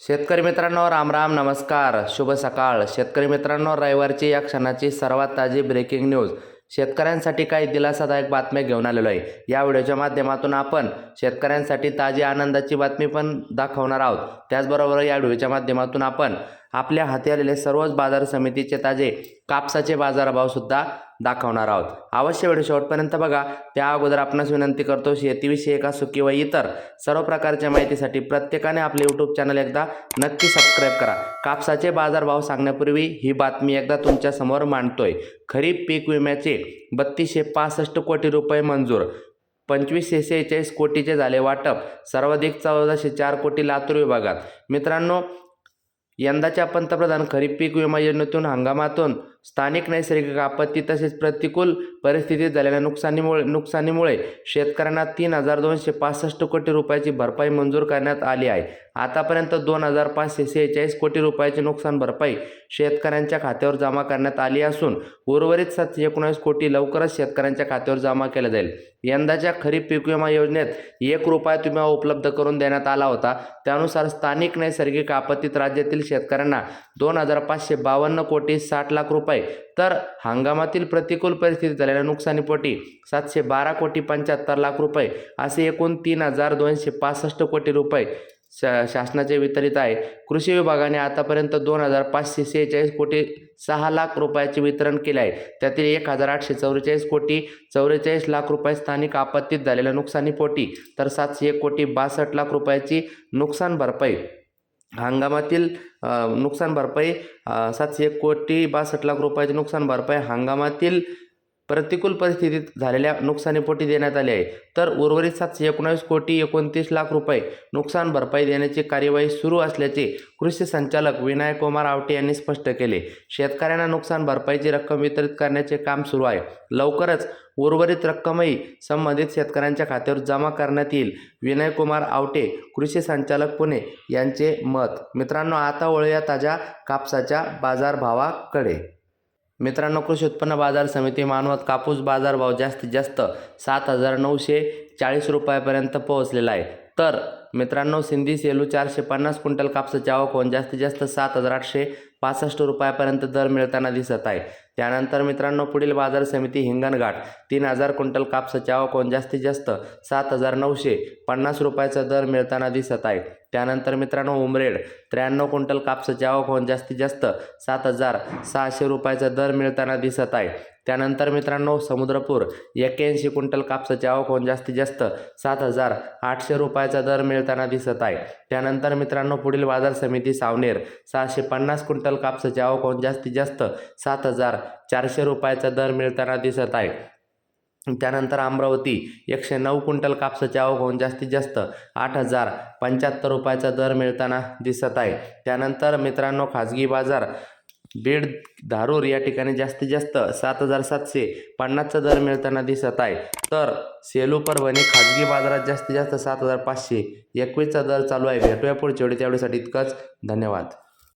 शेतकरी मित्रांनो राम राम नमस्कार शुभ सकाळ. शेतकरी मित्रांनो रविवारची या क्षणाची सर्वात ताजी ब्रेकिंग न्यूज शेतकऱ्यांसाठी काही दिलासादायक बातम्या घेऊन आलेलो आहे. या व्हिडिओच्या माध्यमातून आपण शेतकऱ्यांसाठी ताजी आनंदाची बातमी पण दाखवणार आहोत. त्याचबरोबर या व्हिडिओच्या माध्यमातून आपण आपल्या हाती आलेले सर्वच बाजार समितीचे ताजे कापसाचे बाजारभावसुद्धा दाखवणार आहोत. अवश्य व्हिडिओ शेवटपर्यंत बघा. त्या अगोदर आपणास विनंती करतो शेतीविषयक असो किंवा इतर सर्व प्रकारच्या माहितीसाठी प्रत्येकाने आपले यूट्यूब चॅनल एकदा नक्की सबस्क्राईब करा. कापसाचे बाजारभाव सांगण्यापूर्वी ही बातमी एकदा तुमच्यासमोर मांडतोय. खरीप पीक विम्याचे बत्तीसशे पासष्ट कोटी रुपये मंजूर. पंचवीसशे सेहेचाळीस कोटीचे झाले वाटप. सर्वाधिक चौदाशे चार कोटी लातूर विभागात. मित्रांनो यंदाच्या पंतप्रधान खरीप पीक विमा योजनेतून हंगामातून स्थानिक नैसर्गिक आपत्ती तसेच प्रतिकूल परिस्थितीत झालेल्या नुकसानीमुळे नुकसानीमुळे शेतकऱ्यांना तीन हजार दोनशे पासष्ट कोटी रुपयाची भरपाई मंजूर करण्यात आली आहे. आतापर्यंत दोन हजार पाचशे सेहेचाळीस कोटी रुपयाची नुकसान भरपाई शेतकऱ्यांच्या खात्यावर जमा करण्यात आली असून उर्वरित सातशे एकोणीस कोटी लवकरच शेतकऱ्यांच्या खात्यावर जमा केल्या जाईल. यंदाच्या खरीप पीक विमा योजनेत एक रुपया विमा उपलब्ध करून देण्यात आला होता. त्यानुसार स्थानिक नैसर्गिक आपत्तीत राज्यातील शेतकऱ्यांना दोन हजार पाचशे बावन्न कोटी साठ लाख रुपये तर हंगामातील प्रतिकूल परिस्थितीत झालेल्या नुकसानीपोटी सातशे बारा कोटी पंच्याहत्तर लाख रुपये असे एकूण तीन हजार दोनशे पासष्ट कोटी रुपये शा शासनाचे वितरित आहे. कृषी विभागाने आतापर्यंत दोन हजार पाचशे सेहेचाळीस कोटी सहा लाख रुपयाचे वितरण केले आहे. त्यातील एक हजार आठशे चौवेचाळीस कोटी चौवेचाळीस लाख रुपये स्थानिक आपत्तीत झालेल्या नुकसानीपोटी तर सातशे एक कोटी बासष्ट लाख रुपयाची नुकसान भरपाई हंगामातील नुकसान भरपाई सातशे एक कोटी बासष्ट लाख रुपयाची नुकसान भरपाई हंगामातील प्रतिकूल परिस्थितीत झालेल्या नुकसानीपोटी देण्यात आले आहे. तर उर्वरित सातशे एकोणावीस कोटी एकोणतीस लाख रुपये नुकसान भरपाई देण्याची कार्यवाही सुरू असल्याचे कृषी संचालक विनायक कुमार आवटे यांनी स्पष्ट केले. शेतकऱ्यांना नुकसान भरपाईची रक्कम वितरित करण्याचे काम सुरू आहे. लवकरच उर्वरित रक्कमही संबंधित शेतकऱ्यांच्या खात्यावर जमा करण्यात येईल. विनय कुमार आवटे कृषी संचालक पुणे यांचे मत. मित्रांनो आता वळूया ताज्या कापसाच्या बाजारभावाकडे. मित्रांनो कृषी उत्पन्न बाजार समिती मानवत कापूस बाजारभाव जास्तीत जास्त सात हजार नऊशे चाळीस रुपयापर्यंत पोहोचलेला आहे. तर मित्रांनो सिंधी सेलू चारशे पन्नास क्विंटल कापसाची आवक होऊन जास्तीत जास्त सात हजार आठशे पासष्ट रुपयापर्यंत दर मिळताना दिसत आहे. त्यानंतर मित्रांनो पुढील बाजार समिती हिंगणघाट. तीन हजार क्विंटल कापसाची आवक होऊन जास्तीत जास्त सात हजार नऊशे पन्नास रुपयाचा दर मिळताना दिसत आहे. त्यानंतर मित्रांनो उमरेड. त्र्याण्णव क्विंटल कापसाची आवक होऊन जास्तीत जास्त सात हजार सहाशे रुपयाचा दर मिळताना दिसत आहे. त्यानंतर मित्रांनो समुद्रपूर एक्याऐंशी क्विंटल कापसाची आवक होऊन जास्तीत जास्त सात हजार आठशे रुपयाचा दर मिळताना दिसत आहे. त्यानंतर मित्रांनो पुढील बाजार समिती सावनेर सहाशे पन्नास क्विंटल कापसाची आवक होऊन जास्तीत जास्त सात हजार चारशे रुपयाचा दर मिळताना दिसत आहे. त्यानंतर अमरावती एकशे नऊ क्विंटल कापसाची आवक होऊन जास्तीत जास्त आठ हजार पंच्याहत्तर रुपयाचा दर मिळताना दिसत आहे. त्यानंतर मित्रांनो खाजगी बाजार बीड धारूर या ठिकाणी जास्तीत जास्त सात हजार सातशे पन्नासचा दर मिळताना दिसत आहे. तर सेलू परभणी खाजगी बाजारात जास्तीत जास्त सात हजार पाचशे एकवीसचा दर चालू आहे. भेटूया पुढच्या वेळी. त्यावेळेसाठी इतकंच. धन्यवाद.